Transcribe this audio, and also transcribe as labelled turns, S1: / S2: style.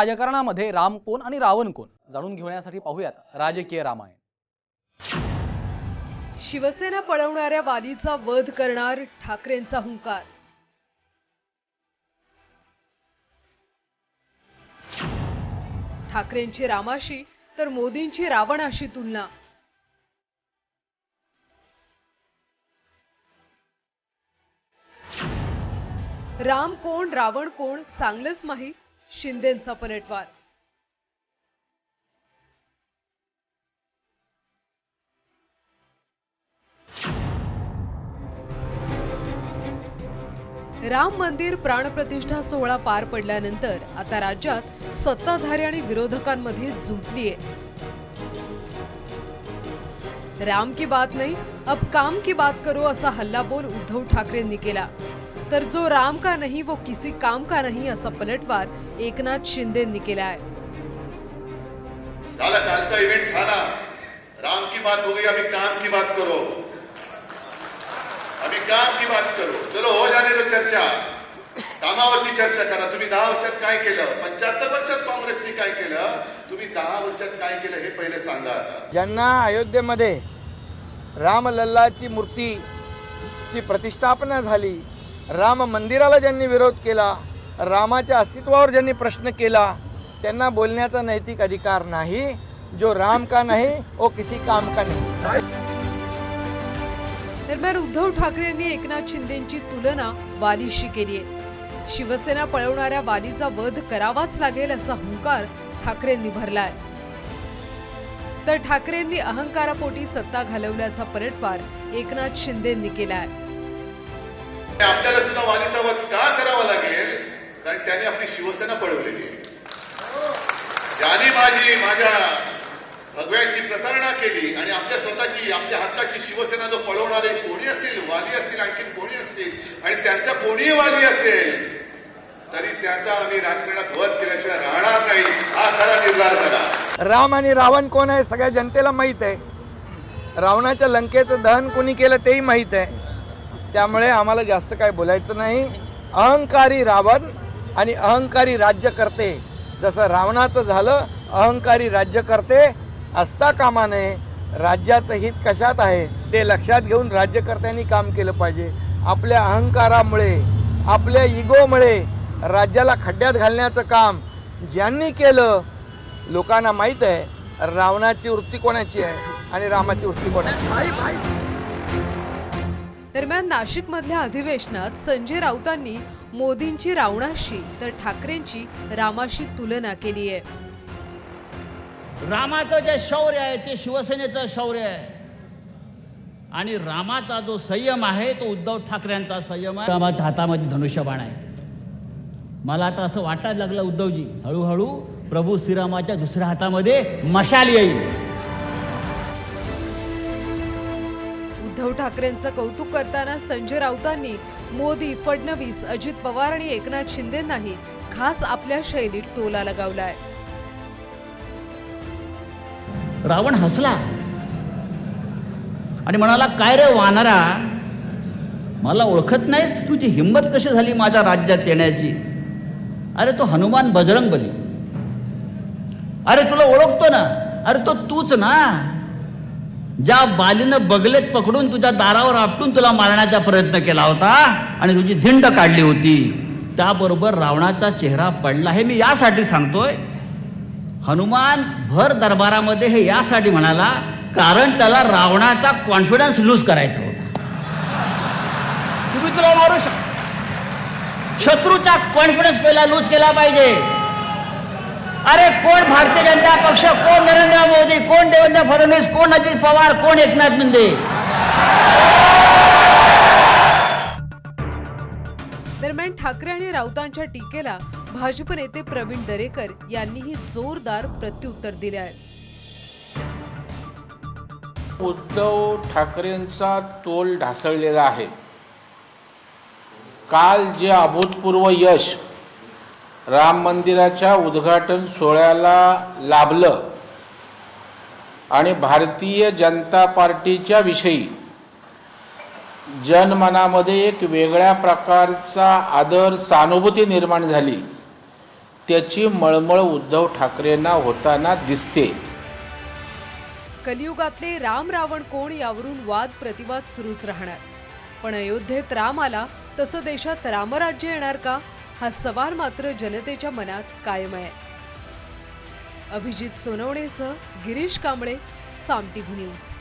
S1: राजकारणामध्ये राम कोण आणि रावण कोण? जाणून घेण्यासाठी पाहूयात राजकीय रामायण.
S2: शिवसेना पळवणाऱ्या वालीचा वध करणार ठाकरेंचा हुंकार. ठाकरेंची रामाशी तर मोदींची रावणाशी तुलना. राम कोण रावण कोण चांगलंच माहीत? शिंदेंचा पलटवार. राम मंदिर प्राणप्रतिष्ठा सोहळा पार पडल्यानंतर आता राज्यात सत्ताधारी आणि विरोधकांमध्ये झुंपलीये राम की बात नाही अब काम की बात करो असा हल्लाबोल उद्धव ठाकरेंनी केला. तर जो राम का नहीं वो किसी काम का नहीं असा पलटवार एकनाथ शिंदेंनी केलाय.
S3: झाला कालचा इव्हेंट झाला. राम की बात हो गई अभी काम की बात करो. अभी काम की बात करो. चलो हो जाने दो चर्चा. कामावरती चर्चा करा. तुम्ही दहा वर्षात काय केलं? पंच्याहत्तर वर्षात काँग्रेसने काय केलं? तुम्ही दहा वर्षात काय केलं हे पहिले सांगा आता.
S4: ज्यांना अयोध्येमध्ये रामलल्लाची मूर्तीची प्रतिष्ठापना झाली. राम मंदिराला ज्यांनी विरोध केला रामाच्या अस्तित्वावर ज्यांनी प्रश्न केला त्यांना बोलण्याचा नैतिक अधिकार नाही. जो राम का नाही ओ किसी काम का नाही.
S2: दरम्यान उद्धव ठाकरे यांनी एकनाथ शिंदेची तुलना वालीशी केली आहे. शिवसेना पळवणाऱ्या वालीचा वध करावाच लागेल असा हुंकार ठाकरेंनी भरलाय तर ठाकरेंनी अहंकारापोटी सत्ता घालवल्याचा पलटवार एकनाथ शिंदेंनी केलाय
S3: आहे. आपल्याला सुद्धा वाणी वध का करावा लागेल? कारण त्याने आपली शिवसेना पळवलेली आहे. ज्याने माझी माझ्या भगव्याशी प्रतारणा केली आणि आपल्या स्वतःची आपल्या हक्काची शिवसेना जो पळवणारे कोणी असतील? वाली असतील आणखी कोणी असतील? आणि त्यांचा कोणीही वाली असेल तरी त्याचा आम्ही राजकारणात वध केल्याशिवाय राहणार नाही. हा खरा निर्धार करा
S4: राम आणि रावण कोण आहे? सगळ्या जनतेला माहीत आहे. रावणाच्या लंकेचं दहन कोणी केलं तेही माहीत आहे. त्यामुळे आम्हाला जास्त काय बोलायचं नाही अहंकारी रावण आणि अहंकारी राज्यकर्ते जसं रावणाचं झालं अहंकारी राज्यकर्ते असता कामा नये राज्याचं हित कशात आहे ते लक्षात घेऊन राज्यकर्त्यांनी काम केलं पाहिजे आपल्या अहंकारामुळे आपल्या इगोमुळे राज्याला खड्ड्यात घालण्याचं काम ज्यांनी केलं लोकांना माहीत आहे रावणाची वृत्ती कोणाची आहे आणि रामाची वृत्ती कोणाची आहे.
S2: दरम्यान नाशिकमधल्या अधिवेशनात संजय राऊतांनी मोदींची रावणाशी तर ठाकरेंची रामाशी तुलना केली आहे.
S5: रामाचं जे शौर्य आहे ते शिवसेनेचं शौर्य आहे. आणि रामाचा जो संयम आहे तो उद्धव ठाकरेंचा संयम आहे. रामाच्या हातामध्ये धनुष्यबाण आहे. मला आता असं वाटायला लागलं उद्धवजी हळूहळू प्रभू श्रीरामाच्या दुसऱ्या हातामध्ये मशाल येईल.
S2: उद्धव ठाकरेंचं कौतुक करताना संजय राऊतांनी मोदी फडणवीस अजित पवार आणि एकनाथ शिंदेंनाही खास आपल्या शैलीत टोला लगावलाय.
S5: रावण हसला. आणि म्हणाला काय रे वानरा मला ओळखत नाहीस? तुझी हिंमत कशी झाली माझ्या राज्यात येण्याची? अरे तो हनुमान बजरंग बली अरे तुला ओळखतो ना. अरे तो तूच ना. ज्या बालीनं बगलेत पकडून तुझ्या दारावर आपटून तुला मारण्याचा प्रयत्न केला होता आणि तुझी धिंड काढली होती त्याबरोबर रावणाचा चेहरा पडला. हे मी यासाठी सांगतोय. हनुमान भर दरबारामध्ये हे यासाठी म्हणाला कारण त्याला रावणाचा कॉन्फिडन्स लूज करायचा होता. तुम्ही तुला मारू शकता. शत्रूचा कॉन्फिडन्स पहिला लूज केला पाहिजे. अरे कोण भारतीय जनता पक्ष कोण नरेंद्र मोदी कोण देवेंद्र फडणवीस कोण अजित पवार कोण एकनाथ शिंदे?
S2: दरम्यान ठाकरे आणि राऊतांच्या टीकेला भाजप नेते प्रवीण दरेकर यांनीही जोरदार प्रत्युत्तर दिले आहे.
S6: उद्धव ठाकरेंचा तोल ढासळलेला आहे. काल जे अभूतपूर्व यश राम मंदिराच्या उद्घाटन सोहळ्याला लाभलं. आणि भारतीय जनता पार्टीच्या विषयी जनमनामध्ये एक वेगळ्या प्रकारचा आदर सहानुभूती निर्माण झाली. त्याची मळमळ उद्धव ठाकरेंना होताना दिसते.
S2: कलियुगातले राम रावण कोण यावरून वाद प्रतिवाद सुरूच राहणार? पण अयोध्येत राम आला तसं देशात रामराज्य येणार का? हा सवाल मात्र जनतेच्या मनात कायम आहे. अभिजित सोनवणेसह गिरीश कांबळे साम टीव्ही न्यूज.